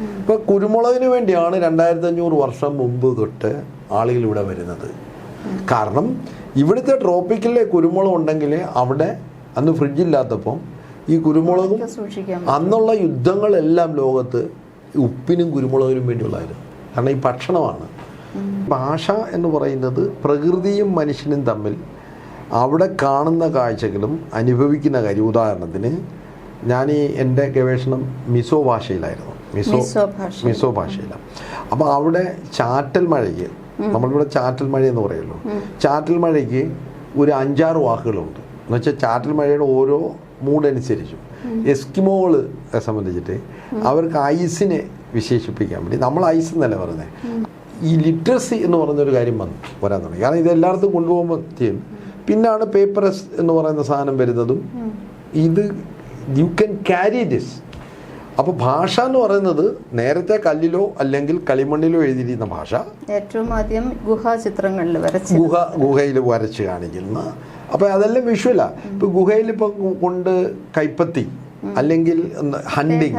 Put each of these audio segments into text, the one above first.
ഇപ്പൊ കുരുമുളകിന് വേണ്ടിയാണ് രണ്ടായിരത്തി അഞ്ഞൂറ് വർഷം മുമ്പ് തൊട്ട് ആളുകൾ ഇവിടെ വരുന്നത്. കാരണം ഇവിടുത്തെ ട്രോപ്പിക്കലിലെ കുരുമുളക് ഉണ്ടെങ്കിൽ അവിടെ അന്ന് ഫ്രിഡ്ജില്ലാത്തപ്പം ഈ കുരുമുളകും സൂക്ഷിക്കാം അന്നുള്ള യുദ്ധങ്ങളെല്ലാം ലോകത്ത് ഉപ്പിനും കുരുമുളകിനും വേണ്ടിയുള്ളതായിരുന്നു. കാരണം ഈ ഭക്ഷണമാണ്. ഭാഷ എന്ന് പറയുന്നത് പ്രകൃതിയും മനുഷ്യനും തമ്മിൽ അവിടെ കാണുന്ന കാഴ്ചകളും അനുഭവിക്കുന്ന കാര്യം. ഉദാഹരണത്തിന് ഞാൻ ഈ എന്റെ ഗവേഷണം മിസോ ഭാഷയിലായിരുന്നു. മിസോ മിസോ ഭാഷ മിസോ ഭാഷയിലാണ് അപ്പോൾ അവിടെ ചാറ്റൽ മഴയ്ക്ക് നമ്മളിവിടെ ചാറ്റൽ മഴ എന്ന് പറയുള്ളൂ. ചാറ്റൽ മഴയ്ക്ക് ഒരു അഞ്ചാറ് വാക്കുകളുണ്ട്. എന്ന് വെച്ചാൽ ചാറ്റൽ മഴയുടെ ഓരോ മൂഡ് മൂഡനുസരിച്ചും എസ്കിമോകൾ സംബന്ധിച്ചിട്ട് അവർക്ക് ഐസിനെ വിശേഷിപ്പിക്കാൻ വേണ്ടി. നമ്മൾ ഐസ് എന്നല്ല പറയുന്നത് ഈ ലിറ്ററസി എന്ന് പറയുന്നൊരു കാര്യം വന്നു വരാൻ തുടങ്ങി. കാരണം ഇത് എല്ലായിടത്തും കൊണ്ടുപോകുമ്പോഴത്തേക്കും പിന്നാണ് പേപ്പറസ് എന്ന് പറയുന്ന സാധനം വരുന്നതും ഇത് യു ക്യാൻ ക്യാരി ദിസ് അപ്പോൾ ഭാഷ എന്ന് പറയുന്നത് നേരത്തെ കല്ലിലോ അല്ലെങ്കിൽ കളിമണ്ണിലോ എഴുതിയിരുന്ന ഭാഷ. ഏറ്റവും ആദ്യം ഗുഹാചിത്രങ്ങളിൽ വരച്ച്. ഗുഹ ഗുഹയിൽ വരച്ച് കാണിക്കുന്ന. അപ്പോൾ അതെല്ലാം വിഷ്വലാ ഇപ്പൊ ഗുഹയിൽ ഇപ്പൊ കൊണ്ട് കൈപ്പത്തി അല്ലെങ്കിൽ ഹണ്ടിങ്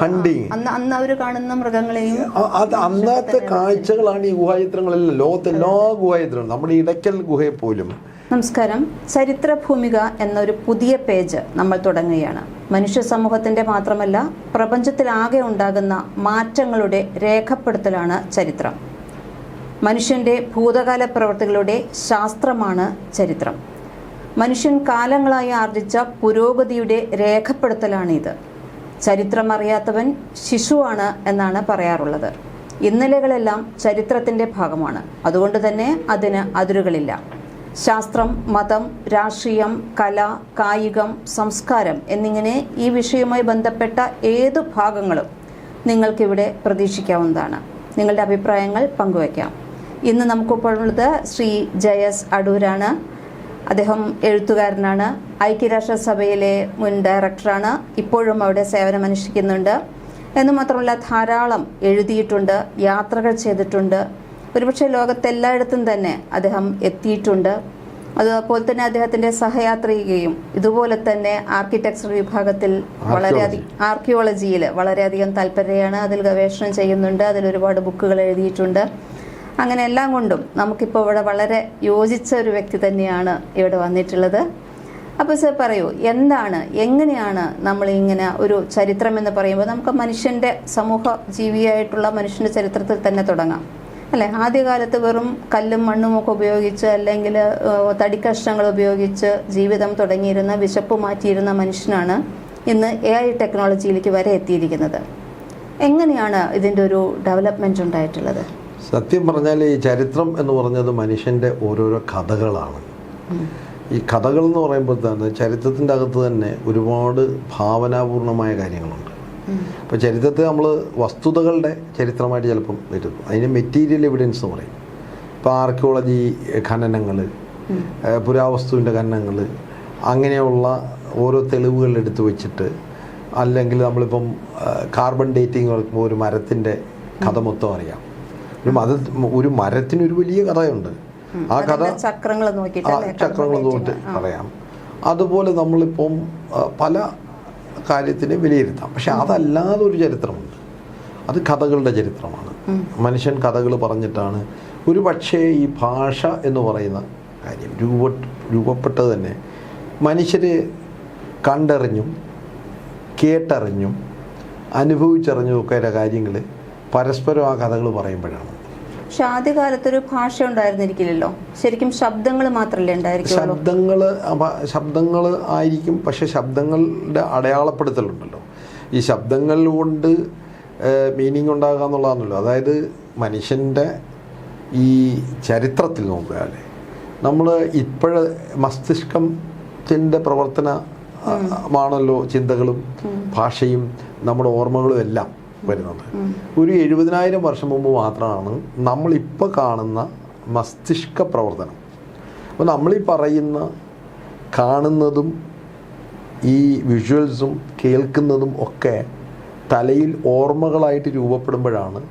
ഹണ്ടിങ് അന്ന് അവർ കാണുന്ന മൃഗങ്ങളെയും അത് അന്നത്തെ കാഴ്ചകളാണ് ഈ ഗുഹാചിത്രങ്ങളെല്ലാം. ലോകത്തെ എല്ലാ ഗുഹാചിത്രങ്ങളും. നമ്മുടെ ഇടയ്ക്കൽ ഗുഹയെ പോലും നമസ്കാരം. ചരിത്ര ഭൂമിക എന്നൊരു പുതിയ പേജ് നമ്മൾ തുടങ്ങുകയാണ്. മനുഷ്യ സമൂഹത്തിന്റെ മാത്രമല്ല പ്രപഞ്ചത്തിലാകെ ഉണ്ടാകുന്ന മാറ്റങ്ങളുടെ രേഖപ്പെടുത്തലാണ് ചരിത്രം. മനുഷ്യന്റെ ഭൂതകാല പ്രവർത്തികളുടെ ശാസ്ത്രമാണ് ചരിത്രം. മനുഷ്യൻ കാലങ്ങളായി ആർജിച്ച പുരോഗതിയുടെ രേഖപ്പെടുത്തലാണ് ഇത് ചരിത്രം അറിയാത്തവൻ ശിശുവാണ് എന്നാണ് പറയാറുള്ളത്. ഇന്നലകളെല്ലാം ചരിത്രത്തിന്റെ ഭാഗമാണ്. അതുകൊണ്ട് തന്നെ അതിന് അതിരുകളില്ല. ശാസ്ത്രം മതം രാഷ്ട്രീയം കല കായികം സംസ്കാരം എന്നിങ്ങനെ ഈ വിഷയവുമായി ബന്ധപ്പെട്ട ഏത് ഭാഗങ്ങളും നിങ്ങൾക്കിവിടെ പ്രതീക്ഷിക്കാവുന്നതാണ്. നിങ്ങളുടെ അഭിപ്രായങ്ങൾ പങ്കുവയ്ക്കാം. ഇന്ന് നമുക്കിപ്പോഴുള്ളത് ശ്രീ ജയസ് അടൂരാണ്. അദ്ദേഹം എഴുത്തുകാരനാണ്. ഐക്യരാഷ്ട്രസഭയിലെ മുൻ ഡയറക്ടറാണ്. ഇപ്പോഴും അവിടെ സേവനമനുഷ്ഠിക്കുന്നുണ്ട്. എന്ന് മാത്രമല്ല ധാരാളം എഴുതിയിട്ടുണ്ട് യാത്രകൾ ചെയ്തിട്ടുണ്ട്. ഒരുപക്ഷെ ലോകത്തെല്ലായിടത്തും തന്നെ അദ്ദേഹം എത്തിയിട്ടുണ്ട്. അതുപോലെ തന്നെ അദ്ദേഹത്തിന്റെ സഹയാത്രികയും ഇതുപോലെ തന്നെ ആർക്കിടെക്ചർ വിഭാഗത്തിൽ വളരെയധികം ആർക്കിയോളജിയിൽ വളരെയധികം താല്പര്യമാണ്. അതിൽ ഗവേഷണം ചെയ്യുന്നുണ്ട്. അതിൽ ഒരുപാട് ബുക്കുകൾ എഴുതിയിട്ടുണ്ട്. അങ്ങനെ എല്ലാം കൊണ്ടും നമുക്കിപ്പോൾ ഇവിടെ വളരെ യോജിച്ച ഒരു വ്യക്തി തന്നെയാണ് ഇവിടെ വന്നിട്ടുള്ളത്. അപ്പോൾ സർ പറയൂ എന്താണ് എങ്ങനെയാണ് നമ്മൾ ഇങ്ങനെ ഒരു ചരിത്രം എന്ന് പറയുമ്പോൾ നമുക്ക് മനുഷ്യന്റെ സമൂഹ ജീവിയായിട്ടുള്ള മനുഷ്യന്റെ ചരിത്രത്തിൽ തന്നെ തുടങ്ങാം. അല്ലെ? ആദ്യകാലത്ത് വെറും കല്ലും മണ്ണും ഒക്കെ ഉപയോഗിച്ച് അല്ലെങ്കിൽ തടിക്കഷ്ണങ്ങൾ ഉപയോഗിച്ച് ജീവിതം തുടങ്ങിയിരുന്ന വിശപ്പ് മാറ്റിയിരുന്ന മനുഷ്യനാണ് ഇന്ന് എ ഐ ടെക്നോളജിയിലേക്ക് വരെ എത്തിയിരിക്കുന്നത്. എങ്ങനെയാണ് ഇതിന്റെ ഒരു ഡെവലപ്മെന്റ് ഉണ്ടായിട്ടുള്ളത്? സത്യം പറഞ്ഞാൽ ഈ ചരിത്രം എന്ന് പറഞ്ഞത് മനുഷ്യന്റെ ഓരോരോ കഥകളാണ്. ഈ കഥകൾ എന്ന് പറയുമ്പോൾ തന്നെ ചരിത്രത്തിന്റെ അകത്ത് തന്നെ ഒരുപാട് ഭാവനാപൂർണമായ കാര്യങ്ങളുണ്ട്. അപ്പോൾ ചരിത്രത്തെ നമ്മൾ വസ്തുതകളുടെ ചരിത്രമായിട്ട് ചിലപ്പം വരുന്നു അതിന് മെറ്റീരിയൽ എവിഡൻസ് എന്ന് പറയും. ഇപ്പോൾ ആർക്കിയോളജി ഖനനങ്ങൾ പുരാവസ്തുവിന്റെ ഖനനങ്ങൾ അങ്ങനെയുള്ള ഓരോ തെളിവുകൾ എടുത്തു വെച്ചിട്ട് അല്ലെങ്കിൽ നമ്മളിപ്പം കാർബൺ ഡേറ്റിംഗ് വെക്കുമ്പോൾ ഒരു മരത്തിന്റെ കഥ മൊത്തം അറിയാം. ഒരു മത ഒരു മരത്തിന് ഒരു വലിയ കഥയുണ്ട്. ആ കഥ ചക്രങ്ങൾ നോക്കിയിട്ട് നോക്കിയിട്ടല്ലേ ചക്രങ്ങൾ നോക്കിയിട്ട് പറയാം. അതുപോലെ നമ്മളിപ്പം പല കാര്യത്തിനെ വിലയിരുത്താം. പക്ഷെ അതല്ലാതെ ഒരു ചരിത്രമുണ്ട്. അത് കഥകളുടെ ചരിത്രമാണ്. മനുഷ്യൻ കഥകൾ പറഞ്ഞിട്ടാണ്. ഒരു പക്ഷേ ഈ ഭാഷ എന്ന് പറയുന്ന കാര്യം രൂപ രൂപപ്പെട്ടത് തന്നെ മനുഷ്യർ കണ്ടറിഞ്ഞും കേട്ടറിഞ്ഞും അനുഭവിച്ചറിഞ്ഞും ഒക്കെ കാര്യങ്ങൾ പരസ്പരം ആ കഥകൾ പറയുമ്പോഴാണ്. പക്ഷെ ആദ്യകാലത്തൊരു ഭാഷ ഉണ്ടായിരുന്നിരിക്കില്ലല്ലോ ശരിക്കും ശബ്ദങ്ങൾ മാത്രമല്ലേ ശബ്ദങ്ങൾ ശബ്ദങ്ങൾ ആയിരിക്കും പക്ഷെ ശബ്ദങ്ങളുടെ അടയാളപ്പെടുത്തലുണ്ടല്ലോ. ഈ ശബ്ദങ്ങൾ കൊണ്ട് മീനിങ് ഉണ്ടാകുക എന്നുള്ളതാണല്ലോ. അതായത് മനുഷ്യന്റെ ഈ ചരിത്രത്തിൽ നോക്കിയാൽ നമ്മൾ ഇപ്പോഴ മസ്തിഷ്കത്തിന്റെ പ്രവർത്തനമാണല്ലോ മാണല്ലോ ചിന്തകളും ഭാഷയും നമ്മുടെ ഓർമ്മകളും എല്ലാം. വരുന്നത്. ഒരു എഴുപതിനായിരം വർഷം മുമ്പ് മാത്രമാണ് നമ്മളിപ്പോൾ കാണുന്ന മസ്തിഷ്ക പ്രവർത്തനം. അപ്പോൾ നമ്മളീ പറയുന്ന കാണുന്നതും ഈ വിഷ്വൽസും കേൾക്കുന്നതും ഒക്കെ തലയിൽ ഓർമ്മകളായിട്ട് രൂപപ്പെടുമ്പോഴാണ്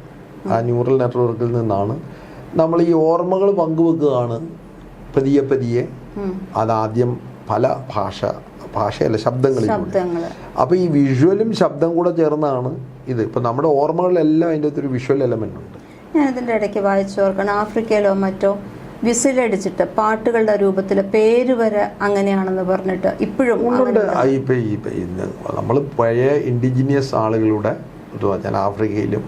ആ ന്യൂറൽ നെറ്റ്വർക്കിൽ നിന്നാണ് നമ്മൾ ഈ ഓർമ്മകൾ പങ്കുവെക്കുകയാണ് പതിയെ പതിയെ. അതാദ്യം പല ഭാഷ ഭാഷയല്ല ശബ്ദങ്ങളിലൂടെ. ശബ്ദങ്ങൾ അപ്പോൾ ഈ വിഷ്വലും ശബ്ദം കൂടെ ചേർന്നാണ് ഇത്. ഇപ്പൊ നമ്മുടെ ഓർമ്മകളിലെല്ലാം അതിന്റെ അകത്തൊരു വിഷ്വൽ എലമെന്റ് ഉണ്ട്. ഞാൻ ഇതിന്റെ ഇടയ്ക്ക് വായിച്ചു ഓർക്കണം. ആഫ്രിക്കയിലോ മറ്റോ വിസിലടിച്ചിട്ട് പാട്ടുകളുടെ രൂപത്തിൽ പേര് വരെ അങ്ങനെയാണെന്ന് പറഞ്ഞിട്ട് ഇപ്പോഴും നമ്മൾ പഴയ ഇൻഡിജിനിയസ് ആളുകളുടെ ഞാൻ ആഫ്രിക്കയിലും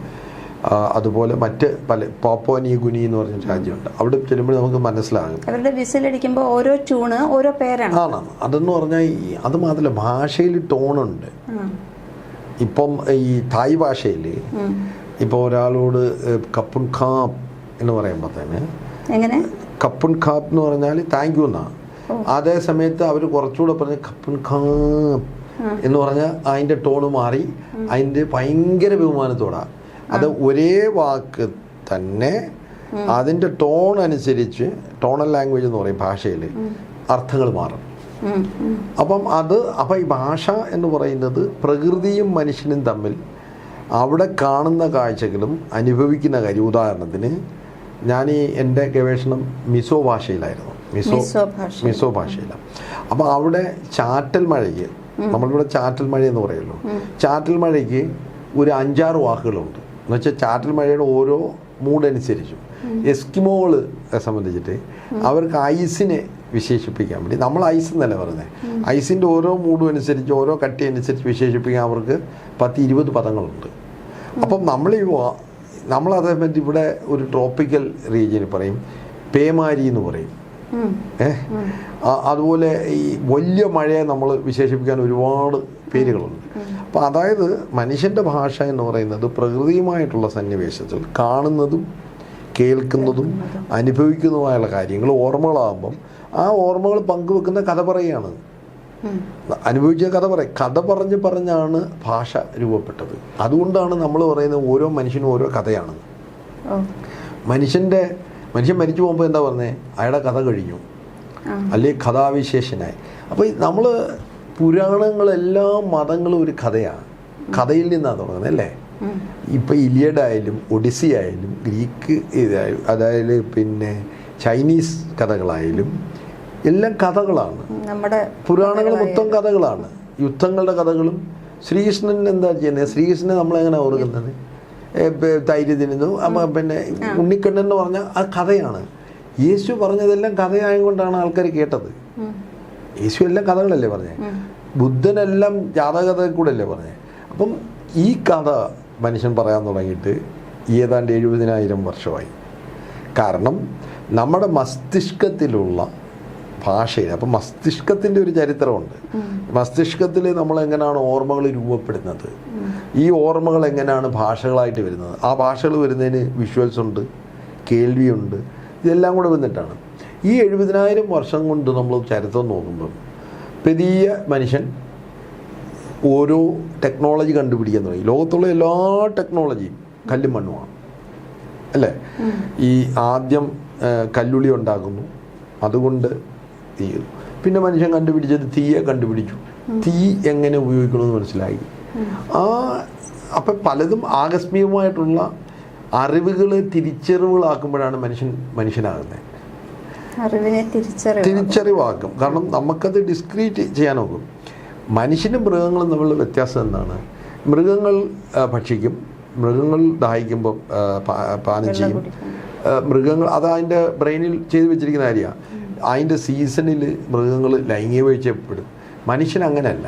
അതുപോലെ മറ്റ് പല പോപ്പോനി ഗുനി എന്ന് പറഞ്ഞ രാജ്യമുണ്ട്. അവിടെ ചെല്ലുമ്പോൾ നമുക്ക് മനസ്സിലാകും. അവരുടെ വിസിലടിക്കുമ്പോൾ ഓരോ ട്യൂണ് ഓരോ പേരാണ്. ആണ് അതെന്ന് പറഞ്ഞാൽ അത് മാത്രമല്ല ഭാഷയിൽ ടോണുണ്ട്. ഇപ്പം ഈ തായ് ഭാഷയിൽ ഇപ്പൊ ഇപ്പോൾ ഒരാളോട് കപ്പുൺ ഖാപ് എന്ന് പറയുമ്പോൾ തന്നെ എങ്ങനെ? കപ്പുൻ ഖാപ്പ് എന്ന് പറഞ്ഞാൽ താങ്ക് യു എന്നാണ് അതേ സമയത്ത് അവർ കുറച്ചുകൂടെ പറഞ്ഞ് കപ്പുൺ ഖാപ് എന്ന് പറഞ്ഞാൽ അതിന്റെ ടോണ് മാറി അതിന്റെ ഭയങ്കര ബഹുമാനത്തോടാണ് അത് ഒരേ വാക്ക് തന്നെ അതിന്റെ ടോൺ അനുസരിച്ച് ടോണൽ ലാംഗ്വേജ് എന്ന് പറയും ഭാഷയിൽ അർത്ഥങ്ങൾ മാറും. അപ്പം അത് അപ്പം ഈ ഭാഷ എന്ന് പറയുന്നത് പ്രകൃതിയും മനുഷ്യനും തമ്മിൽ അവിടെ കാണുന്ന കാഴ്ചകളും അനുഭവിക്കുന്ന കാര്യം. ഉദാഹരണത്തിന് ഞാൻ ഈ എന്റെ ഗവേഷണം മിസോ ഭാഷയിലായിരുന്നു. മിസോ മിസോ ഭാഷയിലാണ്. അപ്പോൾ അവിടെ ചാറ്റൽ മഴയ്ക്ക് നമ്മളിവിടെ ചാറ്റൽ മഴ എന്ന് പറയുമല്ലോ ചാറ്റൽ മഴയ്ക്ക് ഒരു അഞ്ചാറ് വാക്കുകളുണ്ട്. എന്ന് വെച്ചാൽ ചാറ്റൽ മഴയുടെ ഓരോ മൂഡനുസരിച്ചും എസ്കിമോകൾ സംബന്ധിച്ചിട്ട് അവർക്ക് ഐസിനെ വിശേഷിപ്പിക്കാൻ വേണ്ടി. നമ്മൾ ഐസ് എന്നല്ല പറയുന്നത് ഐസിന്റെ ഓരോ മൂഡും അനുസരിച്ച് ഓരോ കട്ടി അനുസരിച്ച് വിശേഷിപ്പിക്കാൻ അവർക്ക് പത്ത് ഇരുപത് പദങ്ങളുണ്ട്. അപ്പം നമ്മൾ ഈ നമ്മൾ അതേപറ്റി ഇവിടെ ഒരു ട്രോപ്പിക്കൽ റീജിയനിൽ പറയും പേമാരി എന്ന് പറയും. ഏഹ് അതുപോലെ ഈ വലിയ മഴയെ നമ്മൾ വിശേഷിപ്പിക്കാൻ ഒരുപാട് പേരുകളുണ്ട്. അപ്പോൾ അതായത് മനുഷ്യന്റെ ഭാഷ എന്ന് പറയുന്നത് പ്രകൃതിയുമായിട്ടുള്ള സന്നിവേശത്തിൽ കാണുന്നതും കേൾക്കുന്നതും. അനുഭവിക്കുന്നതുമായുള്ള കാര്യങ്ങൾ ഓർമ്മകളാകുമ്പം ആ ഓർമ്മകൾ പങ്കുവെക്കുന്ന കഥ പറയുകയാണ്. അനുഭവിച്ച കഥ പറയും. കഥ പറഞ്ഞ് പറഞ്ഞാണ് ഭാഷ രൂപപ്പെട്ടത്. അതുകൊണ്ടാണ് നമ്മൾ പറയുന്നത് ഓരോ മനുഷ്യനും ഓരോ കഥയാണ്. മനുഷ്യന്റെ മനുഷ്യന്റെ മനുഷ്യൻ മരിച്ചു പോകുമ്പോൾ എന്താ പറഞ്ഞേ? അയാളുടെ കഥ കഴിഞ്ഞു. അല്ലെ അല്ലെങ്കിൽ കഥാവിശേഷനായി അപ്പോൾ നമ്മൾ പുരാണങ്ങളെല്ലാ മതങ്ങളും ഒരു കഥയാണ് കഥയിൽ നിന്നാണ് തുടങ്ങുന്നത് അല്ലേ? ഇപ്പൊ ഇപ്പം ഇലിയഡ് ആയാലും ഒഡിസി ആയാലും ഗ്രീക്ക് ഇതായാലും അതായത് പിന്നെ ചൈനീസ് കഥകളായാലും എല്ലാം കഥകളാണ്. നമ്മുടെ പുരാണങ്ങൾ മൊത്തം കഥകളാണ്. യുദ്ധങ്ങളുടെ കഥകളും ശ്രീകൃഷ്ണൻ എന്താ ചെയ്യുന്നത് ശ്രീകൃഷ്ണനെ നമ്മളെങ്ങനെ ഓർക്കുന്നത്? തൈര് തിരുന്നു പിന്നെ ഉണ്ണിക്കണ്ണൻ എന്ന് പറഞ്ഞാൽ ആ കഥയാണ്. യേശു പറഞ്ഞതെല്ലാം കഥയായതുകൊണ്ടാണ് ആൾക്കാർ കേട്ടത്. യേശു എല്ലാം കഥകളല്ലേ പറഞ്ഞത് ബുദ്ധനെല്ലാം ജാതകഥ കൂടെ അല്ലേ പറഞ്ഞത് അപ്പം ഈ കഥ മനുഷ്യൻ പറയാൻ തുടങ്ങിയിട്ട് ഏതാണ്ട് എഴുപതിനായിരം വർഷമായി. കാരണം നമ്മുടെ മസ്തിഷ്കത്തിലുള്ള ഭാഷയിൽ അപ്പം മസ്തിഷ്കത്തിന്റെ ഒരു ചരിത്രമുണ്ട്. മസ്തിഷ്കത്തിൽ നമ്മൾ എങ്ങനെയാണ് ഓർമ്മകൾ രൂപപ്പെടുന്നത്? ഈ ഓർമ്മകൾ എങ്ങനെയാണ് ഭാഷകളായിട്ട് വരുന്നത്? ആ ഭാഷകൾ വരുന്നതിന് വിഷ്വൽസ് ഉണ്ട് കേൾവിയുണ്ട് ഇതെല്ലാം കൂടെ വന്നിട്ടാണ്. ഈ എഴുപതിനായിരം വർഷം കൊണ്ട് നമ്മൾ ചരിത്രം നോക്കുമ്പം പെരിയ മനുഷ്യൻ ഓരോ ടെക്നോളജി കണ്ടുപിടിക്കാൻ തുടങ്ങി. ലോകത്തുള്ള എല്ലാ ടെക്നോളജിയും കല്ലും മണ്ണുമാണ്. അല്ലേ? ഈ ആദ്യം കല്ലുളി ഉണ്ടാക്കുന്നു അതുകൊണ്ട് തീ പിന്നെ മനുഷ്യൻ കണ്ടുപിടിച്ചത് തീയെ കണ്ടുപിടിച്ചു. തീ എങ്ങനെ ഉപയോഗിക്കണമെന്ന് മനസ്സിലായി. ആ അപ്പം പലതും ആകസ്മികമായിട്ടുള്ള അറിവുകളെ തിരിച്ചറിവുകളാക്കുമ്പോഴാണ് മനുഷ്യൻ മനുഷ്യനാകുന്നത്. തിരിച്ചറിവാക്കും. കാരണം നമുക്കത് ഡിസ്ക്രീറ്റ് ചെയ്യാൻ നോക്കും. മനുഷ്യനും മൃഗങ്ങളും തമ്മിലുള്ള വ്യത്യാസം എന്താണ്? മൃഗങ്ങൾ ഭക്ഷിക്കും. മൃഗങ്ങൾ ദാഹിക്കുമ്പോൾ പാനം ചെയ്യും. മൃഗങ്ങൾ അത് അതിന്റെ ബ്രെയിനിൽ ചെയ്തു വെച്ചിരിക്കുന്ന കാര്യമാണ്. അതിന്റെ സീസണിൽ മൃഗങ്ങൾ ലൈംഗിക വീഴ്ചപ്പെടും മനുഷ്യൻ അങ്ങനെയല്ല.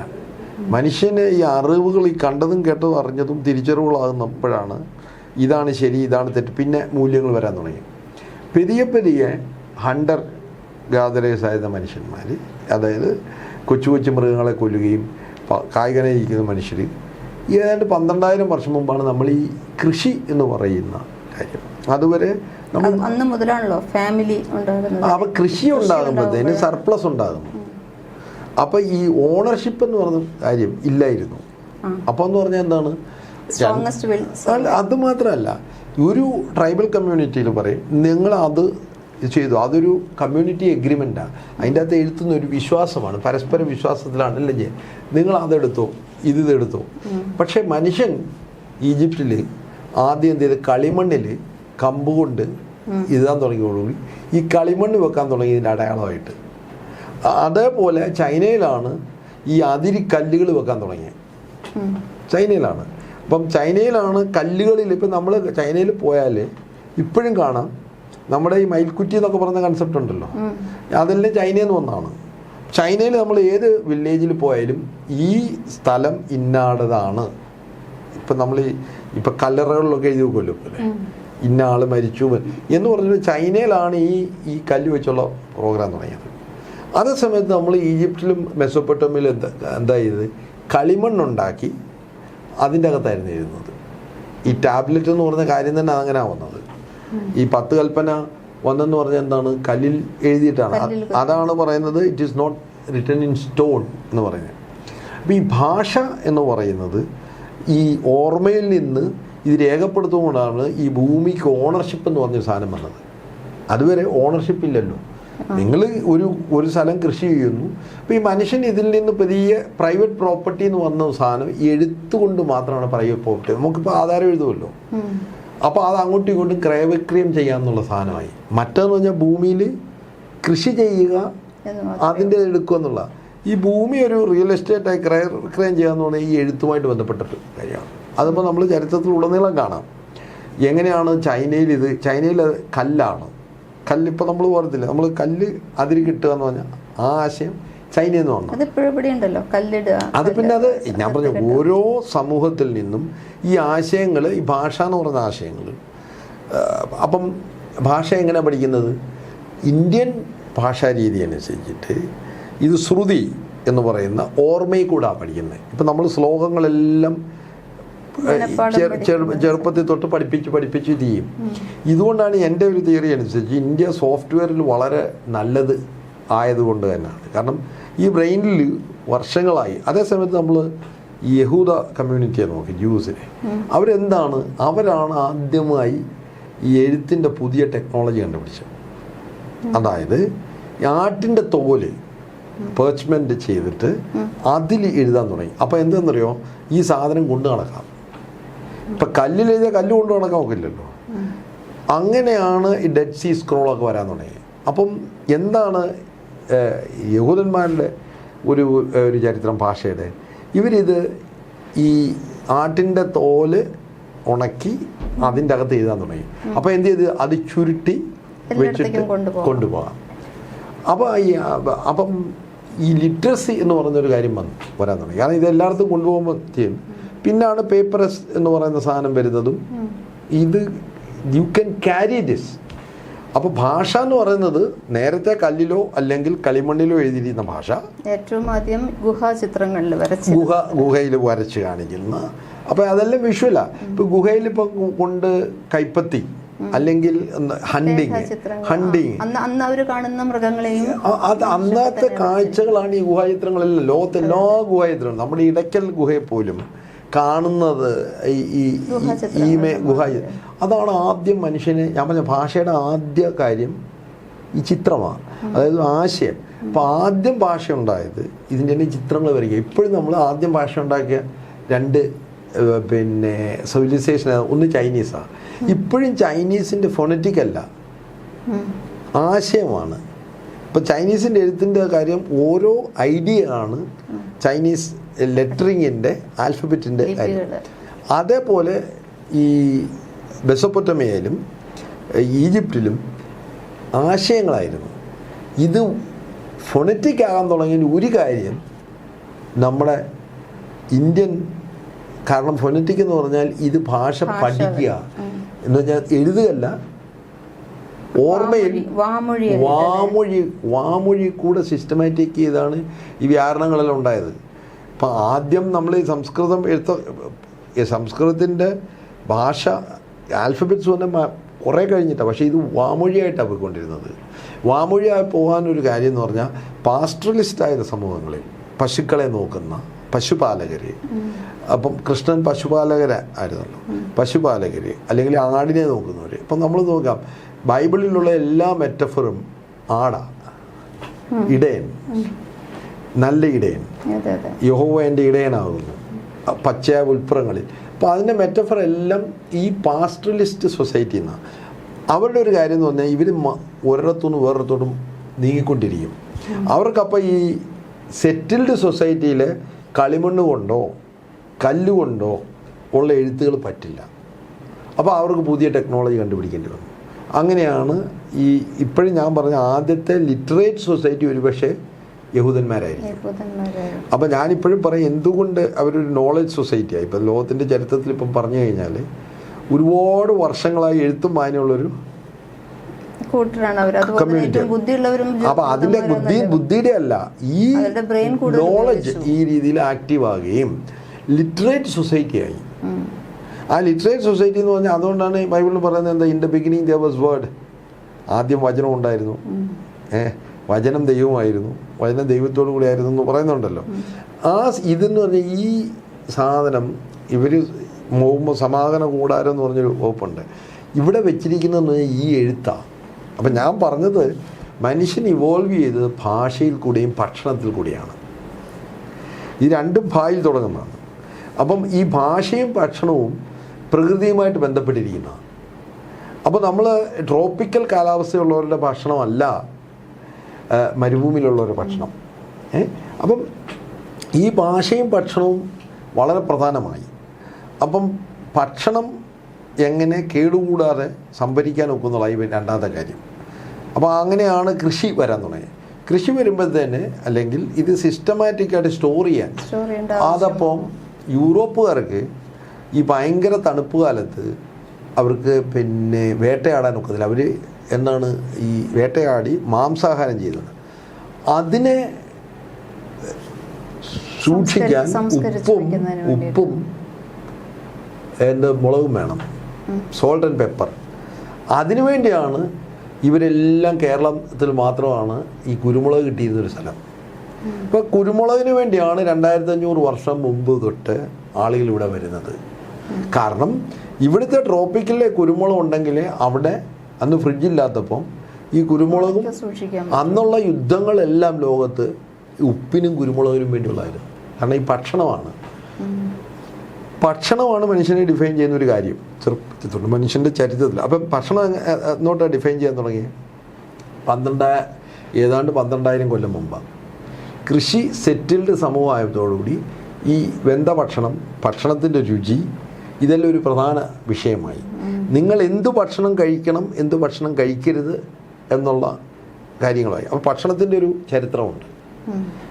മനുഷ്യന് ഈ അറിവുകൾ ഈ കണ്ടതും കേട്ടതും അറിഞ്ഞതും തിരിച്ചറിവുകളാകുന്നപ്പോഴാണ് ഇതാണ് ശരി ഇതാണ് തെറ്റ് പിന്നെ മൂല്യങ്ങൾ വരാൻ തുടങ്ങി. പെരിയ പെരിയ ഹണ്ടർ ഗാദറേഴ്സ് ആയിരുന്ന മനുഷ്യന്മാർ അതായത് കൊച്ചു കൊച്ചു മൃഗങ്ങളെ കൊല്ലുകയും കായികനെ ഇരിക്കുന്ന മനുഷ്യർ. ഏതാണ്ട് പന്ത്രണ്ടായിരം വർഷം മുമ്പാണ് നമ്മൾ ഈ കൃഷി എന്ന് പറയുന്ന കാര്യം. അതുവരെ അന്ന് മുതലാണല്ലോ ഫാമിലി ഉണ്ടാകുന്നത്. അപ്പോൾ കൃഷി ഉണ്ടാകുമ്പോഴത്തേന് സർപ്ലസ് ഉണ്ടാകും. അപ്പൊ ഈ ഓണർഷിപ്പ് എന്ന് പറഞ്ഞ കാര്യം ഇല്ലായിരുന്നു. അപ്പൊ എന്ന് പറഞ്ഞാൽ എന്താണ്? അത് മാത്രമല്ല. ഒരു ട്രൈബൽ കമ്മ്യൂണിറ്റിയിൽ പറയും നിങ്ങൾ അത് ചെയ്തു. അതൊരു കമ്മ്യൂണിറ്റി എഗ്രിമെന്റാണ് അതിന്റെ അകത്ത് എഴുത്തുന്ന ഒരു വിശ്വാസമാണ്. പരസ്പര വിശ്വാസത്തിലാണ് അല്ലേ നിങ്ങൾ അതെടുത്തോ ഇത് ഇതെടുത്തോ. പക്ഷേ മനുഷ്യൻ ഈജിപ്തിൽ ആദ്യം എന്ത് ചെയ്ത്? കളിമണ്ണിൽ കമ്പ് കൊണ്ട് എഴുതാൻ തുടങ്ങിയോടുകൂടി ഈ കളിമണ്ണ് വെക്കാൻ തുടങ്ങിയതിന്റെ അടയാളമായിട്ട്. അതേപോലെ ചൈനയിലാണ് ഈ അതിരി കല്ലുകൾ വെക്കാൻ തുടങ്ങിയത്. ചൈനയിലാണ്. അപ്പം ചൈനയിലാണ് കല്ലുകളിൽ ഇപ്പം നമ്മൾ ചൈനയിൽ പോയാൽ ഇപ്പോഴും കാണാം. നമ്മുടെ ഈ മയിൽക്കുറ്റി എന്നൊക്കെ പറയുന്ന കൺസെപ്റ്റ് ഉണ്ടല്ലോ. അതെല്ലാം ചൈനയിൽ നിന്ന് വന്നതാണ്. ചൈനയിൽ നമ്മൾ ഏത് വില്ലേജിൽ പോയാലും ഈ സ്ഥലം ഇന്നാടതാണ്. ഇപ്പം നമ്മൾ ഇപ്പം കല്ലറകളിലൊക്കെ എഴുതി വെക്കുമല്ലോ. ഇന്ന ആൾ മരിച്ചു എന്ന് പറഞ്ഞിട്ട് ചൈനയിലാണ് ഈ ഈ കല്ല് വെച്ചുള്ള പ്രോഗ്രാം തുടങ്ങിയത്. അതേ സമയത്ത് നമ്മൾ ഈജിപ്തിലും മെസ്സോപ്പൊട്ടോമിലും എന്താ എന്താ ചെയ്തത്? കളിമണ്ണുണ്ടാക്കി അതിന്റെ അകത്തായിരുന്നു എഴുതുന്നത് ഈ ടാബ്ലറ്റ് എന്ന് പറഞ്ഞ കാര്യം തന്നെ അങ്ങനെ വന്നത്. ഈ പത്ത് കൽപ്പന വന്നെന്ന് പറഞ്ഞാൽ എന്താണ്? കല്ലിൽ എഴുതിയിട്ടാണ്. അതാണ് പറയുന്നത് it is not written in stone എന്ന് പറയുന്നത്. അപ്പോൾ ഈ ഭാഷ എന്ന് പറയുന്നത് ഈ ഓർമ്മയിൽ നിന്ന് ഇത് രേഖപ്പെടുത്തുകൊണ്ടാണ് ഈ ഭൂമിക്ക് ഓണർഷിപ്പ് എന്ന് പറഞ്ഞ സാധനം വന്നത്. അതുവരെ ഓണർഷിപ്പ് ഇല്ലല്ലോ. നിങ്ങൾ ഒരു ഒരു സ്ഥലം കൃഷി ചെയ്യുന്നു. അപ്പോൾ ഈ മനുഷ്യൻ ഇതിൽ നിന്ന് പുതിയ പ്രൈവറ്റ് പ്രോപ്പർട്ടി എന്ന് വന്ന സാധനം എഴുത്തുകൊണ്ട് മാത്രമാണ് പ്രൈവറ്റ് പ്രോപ്പർട്ടി നമുക്കിപ്പോൾ ആധാരം എഴുതുമല്ലോ. അപ്പോൾ അത് അങ്ങോട്ടും ഇങ്ങോട്ടും ക്രയവിക്രയം ചെയ്യാമെന്നുള്ള സാധനമായി. മറ്റെന്ന് പറഞ്ഞാൽ ഭൂമിയിൽ കൃഷി ചെയ്യുക. അതിന്റെ എടുക്കുക എന്നുള്ള. ഈ ഭൂമി ഒരു റിയൽ എസ്റ്റേറ്റായി ക്രയ വിക്രയം എന്ന് പറഞ്ഞാൽ ഈ എഴുത്തുമായിട്ട് ബന്ധപ്പെട്ടിട്ട് കാര്യമാണ്. അതിപ്പോൾ നമ്മൾ ചരിത്രത്തിൽ ഉടനീളം കാണാം. എങ്ങനെയാണ് ചൈനയിൽ ഇത് ചൈനയിൽ കല്ലാണ്. കല്ലിപ്പോൾ നമ്മൾ പറഞ്ഞില്ല നമ്മൾ കല്ല് അതിരി കിട്ടുക എന്ന് പറഞ്ഞാൽ ആ ആശയം ചൈനയിൽ നിന്ന് വന്നു. അത് പിന്നെ അത് ഞാൻ പറഞ്ഞു ഓരോ സമൂഹത്തിൽ നിന്നും ഈ ആശയങ്ങൾ ഈ ഭാഷ എന്ന് പറയുന്ന ആശയങ്ങൾ അപ്പം ഭാഷ എങ്ങനെ പഠിക്കുന്നത്? ഇന്ത്യൻ ഭാഷാ രീതി അനുസരിച്ചിട്ട് ഇത് ശ്രുതി എന്ന് പറയുന്ന ഓർമ്മയിൽ കൂടാണ് പഠിക്കുന്നത്. ഇപ്പം നമ്മൾ ശ്ലോകങ്ങളെല്ലാം ചെറുപ്പത്തിൽ തൊട്ട് പഠിപ്പിച്ച് പഠിപ്പിച്ച് ഇത് ചെയ്യും. ഇതുകൊണ്ടാണ് എന്റെ ഒരു തിയറി അനുസരിച്ച് ഇന്ത്യ സോഫ്റ്റ്വെയറിൽ വളരെ നല്ലത് ആയതുകൊണ്ട് തന്നെയാണ്. കാരണം ഈ ബ്രെയിനിൽ വർഷങ്ങളായി. അതേസമയത്ത് നമ്മൾ ഈ യഹൂദ കമ്മ്യൂണിറ്റിയെ നോക്കി ജ്യൂസിനെ അവരെന്താണ്? അവരാണ് ആദ്യമായി ഈ എഴുത്തിന്റെ പുതിയ ടെക്നോളജി കണ്ടുപിടിച്ചത്. അതായത് ആട്ടിന്റെ തോൽ പേർച്ച്മെന്റ് ചെയ്തിട്ട് അതിൽ എഴുതാൻ തുടങ്ങി. അപ്പോൾ എന്താണെന്നറിയോ ഈ സാധനം കൊണ്ടു നടക്കാം. ഇപ്പം കല്ലിലെഴുതിയ കല്ല് കൊണ്ട് നടക്കാൻ നോക്കില്ലല്ലോ അങ്ങനെയാണ് ഈ ഡെഡ് സീ സ്ക്രോളൊക്കെ വരാൻ തുടങ്ങി അപ്പം എന്താണ് യഹൂദന്മാരുടെ ഒരു ഒരു ചരിത്രം ഭാഷയുടെ? ഇവരിത് ഈ ആട്ടിന്റെ തോൽ ഉണക്കി അതിന്റെ അകത്ത് എഴുതാൻ തുടങ്ങി. അപ്പോൾ എന്ത് ചെയ്ത്? അത് ചുരുട്ടി വെച്ചിട്ട് കൊണ്ടുപോകാം. അപ്പം അപ്പോൾ ഈ അപ്പം ഈ ലിറ്ററസി എന്ന് പറയുന്നൊരു കാര്യം വന്നു വരാൻ തുടങ്ങി. കാരണം ഇത് എല്ലായിടത്തും കൊണ്ടുപോകുമ്പോൾ ചെയ്യും പിന്നാണ് പേപ്പറസ് എന്ന് പറയുന്ന സാധനം വരുന്നതും. ഇത് യു ക്യാൻ ക്യാരി ദിസ് അപ്പോൾ ഭാഷ എന്ന് പറയുന്നത് നേരത്തെ കല്ലിലോ അല്ലെങ്കിൽ കളിമണ്ണിലോ എഴുതിയിരുന്ന ഭാഷ. ഏറ്റവും ആദ്യം ഗുഹാചിത്രങ്ങളിൽ വരച്ച്. ഗുഹ ഗുഹയിൽ വരച്ച് കാണിക്കുന്ന. അപ്പോൾ അതെല്ലാം വിഷ്വലാണ് ഇപ്പോൾ ഗുഹയിൽ ഇപ്പോൾ കൊണ്ട് കൈപ്പത്തി അല്ലെങ്കിൽ ഹണ്ടിങ്. ഹണ്ടിങ് അന്ന് അന്ന് അവർ കാണുന്ന മൃഗങ്ങളെയും അത് അന്നത്തെ കാഴ്ചകളാണ് ഈ ഗുഹാചിത്രങ്ങളെല്ലാം ലോകത്തെ എല്ലാ ഗുഹാചിത്രങ്ങളും നമ്മുടെ ഇടയ്ക്കൽ ഗുഹയെ പോലും കാണുന്നത് ഈ ഈ മേ ഗുഹാ അതാണ് ആദ്യം മനുഷ്യന് ഞാൻ പറഞ്ഞ ഭാഷയുടെ ആദ്യ കാര്യം ഈ ചിത്രമാണ്. അതായത് ആശയം. അപ്പോൾ ആദ്യം ഭാഷ ഉണ്ടായത് ഇതിന്റെ തന്നെ ചിത്രങ്ങൾ വരിക ഇപ്പോഴും നമ്മൾ ആദ്യം ഭാഷ ഉണ്ടാക്കിയ രണ്ട് പിന്നെ സിവിലൈസേഷൻ ഒന്ന് ചൈനീസാണ്. ഇപ്പോഴും ചൈനീസിന്റെ ഫോണറ്റിക് അല്ല. ആശയമാണ്. ഇപ്പോൾ ചൈനീസിന്റെ എഴുത്തിന്റെ കാര്യം ഓരോ ഐഡിയ ആണ് ചൈനീസ് ലെറ്ററിങ്ങിന്റെ ആൽഫബറ്റിന്റെ കാര്യം. അതേപോലെ ഈ ബെസൊപ്പൊട്ടമിയയിലും ഈജിപ്തിലും ആശയങ്ങളായിരുന്നു. ഇത് ഫൊണറ്റിക് ആകാൻ തുടങ്ങിയ ഒരു കാര്യം നമ്മുടെ ഇന്ത്യൻ കാരണം ഫൊണറ്റിക് എന്ന് പറഞ്ഞാൽ ഇത് ഭാഷ ഭാഷ. പഠിക്കുക. എന്ന് പറഞ്ഞാൽ എഴുതുകയല്ല ഓർമ്മയിൽ വാമൊഴി- വാമൊഴി കൂടെ സിസ്റ്റമാറ്റിക് ചെയ്താണ് ഈ വ്യാകരണങ്ങളെല്ലാം ഉണ്ടായത്. അപ്പം ആദ്യം നമ്മൾ ഈ സംസ്കൃതം എഴുത്ത സംസ്കൃതത്തിന്റെ ഭാഷ ആൽഫബറ്റ്സ് വന്ന കുറേ കഴിഞ്ഞിട്ടാണ് പക്ഷേ ഇത് വാമൊഴിയായിട്ടാണ് പോയിക്കൊണ്ടിരുന്നത്. വാമൊഴിയായി പോകാനൊരു കാര്യം എന്ന് പറഞ്ഞാൽ പാസ്ട്രലിസ്റ്റായ സമൂഹങ്ങളിൽ പശുക്കളെ നോക്കുന്ന പശുപാലകര്. അപ്പം കൃഷ്ണൻ പശുപാലകര ആയിരുന്നല്ലോ. പശുപാലകര് അല്ലെങ്കിൽ ആടിനെ നോക്കുന്നവർ അപ്പം നമ്മൾ നോക്കാം ബൈബിളിലുള്ള എല്ലാ മെറ്റഫറും ആടാ. ഇടയൻ. നല്ല ഇടയൻ. യഹോവ എന്റെ ഇടയനാകുന്നു. പച്ചയായ ഉൾപ്പുറങ്ങളിൽ. അപ്പോൾ അതിന്റെ മെറ്റഫർ എല്ലാം ഈ പാസ്ട്രലിസ്റ്റ് സൊസൈറ്റിയിൽ നിന്നാണ് അവരുടെ ഒരു കാര്യം എന്ന് പറഞ്ഞാൽ ഇവർ ഒരിടത്തുനിന്ന് വേറൊരിടത്തോട്ടും നീങ്ങിക്കൊണ്ടിരിക്കും. അവർക്കപ്പോൾ ഈ സെറ്റിൽഡ് സൊസൈറ്റിയിൽ കളിമണ്ണ് കൊണ്ടോ കല്ലുകൊണ്ടോ ഉള്ള എഴുത്തുകൾ പറ്റില്ല. അപ്പോൾ അവർക്ക് പുതിയ ടെക്നോളജി കണ്ടുപിടിക്കേണ്ടി വന്നു. അങ്ങനെയാണ് ഈ ഇപ്പോഴും ഞാൻ പറഞ്ഞ ആദ്യത്തെ ലിറ്ററേറ്റ് സൊസൈറ്റി ഒരുപക്ഷെ യഹൂദന്മാരായിരിക്കും. യഹൂദന്മാരായ അപ്പം ഞാനിപ്പോഴും പറയും എന്തുകൊണ്ട് അവരൊരു നോളജ് സൊസൈറ്റിയായി ഇപ്പം ലോകത്തിന്റെ ചരിത്രത്തിൽ ഇപ്പം പറഞ്ഞു കഴിഞ്ഞാൽ ഒരുപാട് വർഷങ്ങളായി എഴുത്തും വായനയുള്ളൊരു ബുദ്ധിയുള്ളവരും അപ്പം അതിന്റെ ബുദ്ധി ബുദ്ധിയുടെ അല്ല. ഈ നോളജ് ഈ രീതിയിൽ ആക്റ്റീവ് ആകുകയും ലിറ്ററേറ്റ് സൊസൈറ്റിയായി. ആ ലിറ്ററേറ്റ് സൊസൈറ്റി എന്ന് പറഞ്ഞാൽ അതുകൊണ്ടാണ് ബൈബിളിൽ പറയുന്നത് എന്താ in the beginning the was word ആദ്യം വചനം ഉണ്ടായിരുന്നു. ഏ വചനം ദൈവമായിരുന്നു. വചനം ദൈവത്തോടു കൂടിയായിരുന്നു എന്ന് പറയുന്നുണ്ടല്ലോ. ആ ഇതെന്ന് പറഞ്ഞാൽ ഈ സാധനം ഇവർ പോകുമ്പോൾ സമാധാന കൂടാരം എന്ന് പറഞ്ഞൊരു വകുപ്പുണ്ട്. ഇവിടെ വെച്ചിരിക്കുന്നതെന്ന് പറഞ്ഞാൽ ഈ എഴുത്താണ് അപ്പം ഞാൻ പറഞ്ഞത് മനുഷ്യൻ ഇവോൾവ് ചെയ്തത് ഭാഷയിൽ കൂടിയും ഭക്ഷണത്തിൽ കൂടിയാണ്. ഈ രണ്ടും ഭായിൽ തുടങ്ങുന്നതാണ്. അപ്പം ഈ ഭാഷയും ഭക്ഷണവും പ്രകൃതിയുമായിട്ട് ബന്ധപ്പെട്ടിരിക്കുന്നതാണ് അപ്പോൾ നമ്മൾ ട്രോപ്പിക്കൽ കാലാവസ്ഥയുള്ളവരുടെ ഭക്ഷണമല്ല മരുഭൂമിയിലുള്ളവരുടെ ഭക്ഷണം. അപ്പം ഈ ഭാഷയും ഭക്ഷണവും വളരെ പ്രധാനമായി. അപ്പം ഭക്ഷണം എങ്ങനെ കേടുകൂടാതെ സംഭരിക്കാൻ ഒക്കുന്നതായി രണ്ടാമത്തെ കാര്യം. അപ്പോൾ അങ്ങനെയാണ് കൃഷി വരാൻ തുടങ്ങിയത്. കൃഷി വരുമ്പോഴത്തേന് അല്ലെങ്കിൽ ഇത് സിസ്റ്റമാറ്റിക്കായിട്ട് സ്റ്റോർ ചെയ്യാൻ അതപ്പം യൂറോപ്പുകാർക്ക് ഈ ഭയങ്കര തണുപ്പ് കാലത്ത് അവർക്ക് പിന്നെ വേട്ടയാടാൻ ഒക്കത്തില്ല. അവർ എന്താണ് ഈ വേട്ടയാടി മാംസാഹാരം ചെയ്തത്. അതിനെ സൂക്ഷിക്കാൻ ഉപ്പും ഉപ്പും എന്ത് മുളകും വേണം. സോൾട്ട് ആൻഡ് പെപ്പർ അതിനുവേണ്ടിയാണ് ഇവരെല്ലാം കേരളത്തിൽ മാത്രമാണ് ഈ കുരുമുളക് കിട്ടിയിരുന്ന ഒരു സ്ഥലം. ഇപ്പോൾ കുരുമുളകിന് വേണ്ടിയാണ് രണ്ടായിരത്തി അഞ്ഞൂറ് വർഷം മുമ്പ് തൊട്ട് ആളുകൾ ഇവിടെ വരുന്നത്. കാരണം ഇവിടുത്തെ ട്രോപ്പിക്കലിലെ കുരുമുളക് ഉണ്ടെങ്കിൽ അവിടെ അന്ന് ഫ്രിഡ്ജില്ലാത്തപ്പം ഈ കുരുമുളകും അന്നുള്ള യുദ്ധങ്ങളെല്ലാം ലോകത്ത് ഉപ്പിനും കുരുമുളകിനും വേണ്ടിയുള്ളതായിരുന്നു. കാരണം ഈ ഭക്ഷണമാണ്. ഭക്ഷണമാണ് മനുഷ്യനെ ഡിഫൈൻ ചെയ്യുന്ന ഒരു കാര്യം ചെറുപ്പത്തിൽ മനുഷ്യന്റെ ചരിത്രത്തിൽ. അപ്പം ഭക്ഷണം എന്നോട്ടാണ് ഡിഫൈൻ ചെയ്യാൻ തുടങ്ങി പന്ത്രണ്ട് ഏതാണ്ട് പന്ത്രണ്ടായിരം കൊല്ലം മുമ്പാണ് കൃഷി സെറ്റിൽഡ് സമൂഹമായതോടുകൂടി ഈ വെന്ത ഭക്ഷണം ഭക്ഷണത്തിന്റെ രുചി ഇതെല്ലാം ഒരു പ്രധാന വിഷയമായി. നിങ്ങൾ എന്തു ഭക്ഷണം കഴിക്കണം എന്തു ഭക്ഷണം കഴിക്കരുത് എന്നുള്ള കാര്യങ്ങളായി. അപ്പോൾ ഭക്ഷണത്തിന്റെ ഒരു ചരിത്രമുണ്ട്.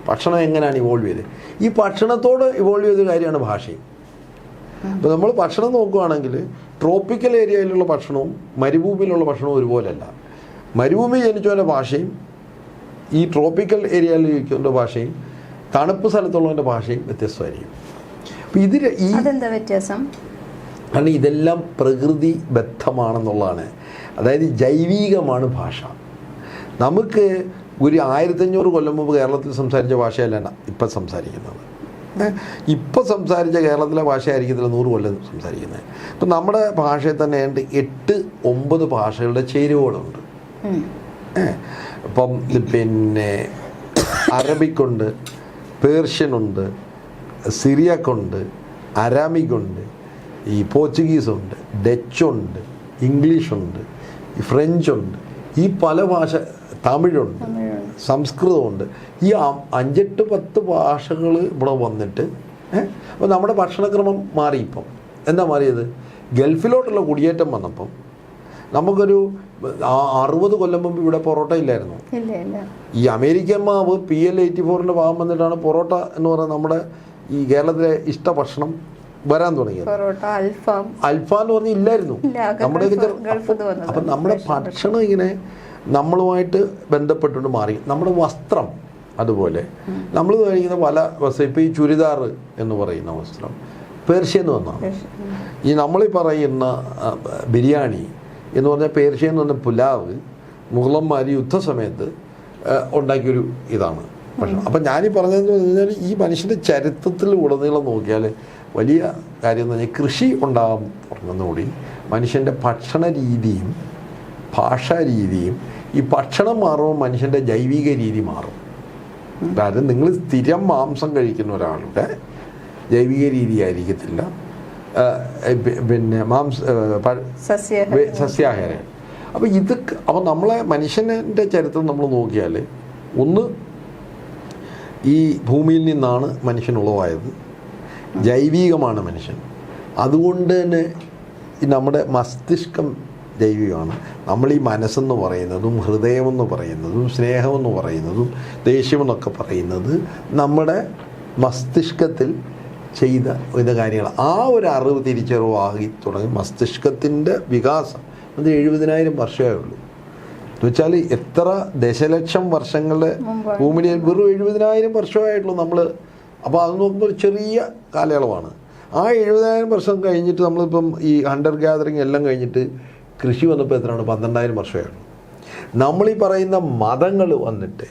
ഭക്ഷണം എങ്ങനെയാണ് ഇവോൾവ് ചെയ്തത്? ഈ ഭക്ഷണത്തോട് ഇവോൾവ് ചെയ്ത കാര്യമാണ് ഭാഷയും. അപ്പോൾ നമ്മൾ ഭക്ഷണം നോക്കുകയാണെങ്കിൽ ട്രോപ്പിക്കൽ ഏരിയയിലുള്ള ഭക്ഷണവും മരുഭൂമിയിലുള്ള ഭക്ഷണവും ഒരുപോലെയല്ല മരുഭൂമി ജനിച്ചവന്റെ ഭാഷയും ഈ ട്രോപ്പിക്കൽ ഏരിയയിൽ ഇരിക്കുന്ന ഭാഷയും തണുപ്പ് സ്ഥലത്തുള്ളവന്റെ ഭാഷയും വ്യത്യസ്തമായിരിക്കും. അപ്പം ഇതിൽ ഈ വ്യത്യാസം? കാരണം ഇതെല്ലാം പ്രകൃതി ബദ്ധമാണെന്നുള്ളതാണ്. അതായത് ജൈവികമാണ് ഭാഷ. നമുക്ക് ഒരു ആയിരത്തഞ്ഞൂറ് കൊല്ലം മുമ്പ് കേരളത്തിൽ സംസാരിച്ച ഭാഷയല്ല ഇപ്പം സംസാരിക്കുന്നത്. ഇപ്പം സംസാരിച്ച കേരളത്തിലെ ഭാഷയായിരിക്കത്തില്ല നൂറ് കൊല്ലം സംസാരിക്കുന്നത്. ഇപ്പം നമ്മുടെ ഭാഷയിൽ തന്നെ ഉണ്ട് എട്ട് ഒമ്പത് ഭാഷകളുടെ ചേരുവകളുണ്ട്. ഇപ്പം പിന്നെ അറബിക്കുണ്ട് പേർഷ്യനുണ്ട് സിറിയക്കുണ്ട് അരാമിക്കുണ്ട് ഈ പോർച്ചുഗീസുണ്ട് ഡച്ചുണ്ട് ഇംഗ്ലീഷുണ്ട് ഫ്രഞ്ചുണ്ട് ഈ പല ഭാഷ തമിഴുണ്ട്. സംസ്കൃതമുണ്ട്. ഈ അഞ്ചെട്ട് പത്ത് ഭാഷകൾ ഇവിടെ വന്നിട്ട് അപ്പോൾ നമ്മുടെ ഭക്ഷണക്രമം മാറി ഇപ്പം. എന്താ മാറിയത്? ഗൾഫിലോട്ടുള്ള കുടിയേറ്റം വന്നപ്പം നമുക്കൊരു അറുപത് കൊല്ലം മുമ്പ് ഇവിടെ പൊറോട്ട ഇല്ലായിരുന്നു. ഇല്ല ഇല്ല. ഈ അമേരിക്കൻ മാവ് പി എൽ എയ്റ്റി ഫോറിന്റെ ഭാഗം വന്നിട്ടാണ് പൊറോട്ട എന്ന് പറയുന്നത് നമ്മുടെ ഈ കേരളത്തിലെ ഇഷ്ട ഭക്ഷണം വരാൻ തുടങ്ങിയത്. അൽഫാം. എന്ന് പറഞ്ഞാൽ ഇല്ലായിരുന്നു. നമ്മുടെ. അപ്പം നമ്മുടെ ഭക്ഷണം ഇങ്ങനെ നമ്മളുമായിട്ട് ബന്ധപ്പെട്ടുകൊണ്ട് മാറി. നമ്മുടെ വസ്ത്രം അതുപോലെ. നമ്മൾ കഴിക്കുന്ന പല വസ്ത്രം ഇപ്പോൾ ഈ ചുരിദാർ എന്ന് പറയുന്ന വസ്ത്രം പേർഷ്യ എന്ന് വന്നതാണ്. ഈ നമ്മൾ പറയുന്ന ബിരിയാണി എന്ന് പറഞ്ഞാൽ പേർഷ്യ എന്ന് പറഞ്ഞ പുലാവ് മുഗളന്മാർ യുദ്ധസമയത്ത് സമയത്ത് ഉണ്ടാക്കിയൊരു ഇതാണ് ഭക്ഷണം. അപ്പം ഞാനീ പറഞ്ഞതെന്ന് പറഞ്ഞാൽ ഈ മനുഷ്യന്റെ ചരിത്രത്തിൽ ഉടനീളം നോക്കിയാൽ വലിയ കാര്യം എന്ന് പറഞ്ഞാൽ കൃഷി ഉണ്ടാകാൻ തുടങ്ങുന്നതോടി മനുഷ്യന്റെ ഭക്ഷണ രീതിയും ഭാഷാ രീതിയും ഈ ഭക്ഷണം മാറുമ്പോൾ മനുഷ്യന്റെ ജൈവിക രീതി മാറും. അതായത് നിങ്ങൾ സ്ഥിരം മാംസം കഴിക്കുന്ന ഒരാളുടെ ജൈവിക രീതി ആയിരിക്കത്തില്ല. പിന്നെ മാംസ സസ്യാഹാരം. അപ്പോൾ ഇത് അപ്പോൾ നമ്മളെ മനുഷ്യന്റെ ചരിത്രം നമ്മൾ നോക്കിയാൽ ഒന്ന് ഈ ഭൂമിയിൽ നിന്നാണ് മനുഷ്യൻ ഉളവായത്. ജൈവികമാണ് മനുഷ്യൻ. അതുകൊണ്ട് തന്നെ ഈ നമ്മുടെ മസ്തിഷ്കം ദൈവികമാണ്. നമ്മൾ ഈ മനസ്സെന്ന് പറയുന്നതും ഹൃദയമെന്ന് പറയുന്നതും സ്നേഹമെന്ന് പറയുന്നതും ദേഷ്യമെന്നൊക്കെ പറയുന്നത് നമ്മുടെ മസ്തിഷ്കത്തിൽ ചെയ്ത ഇത് കാര്യങ്ങൾ ആ ഒരു അറിവ് തിരിച്ചറിവാകി തുടങ്ങി മസ്തിഷ്കത്തിന്റെ വികാസം. അത് എഴുപതിനായിരം വർഷമേ ഉള്ളൂ. എന്ന് വെച്ചാൽ എത്ര ദശലക്ഷം വർഷങ്ങളുടെ. ഭൂമിയിൽ വെറും എഴുപതിനായിരം വർഷമായിട്ടുള്ളൂ നമ്മൾ അപ്പോൾ അത് നോക്കുമ്പോൾ ചെറിയ കാലയളവാണ്. ആ എഴുപതിനായിരം വർഷം കഴിഞ്ഞിട്ട് നമ്മളിപ്പം ഈ ഹണ്ടർ ഗ്യാതറിങ് എല്ലാം കഴിഞ്ഞിട്ട് കൃഷി വന്നപ്പോൾ എത്രയാണ്? പന്ത്രണ്ടായിരം വർഷമേ ഉള്ളൂ. നമ്മളീ പറയുന്ന മതങ്ങൾ വന്നിട്ട്.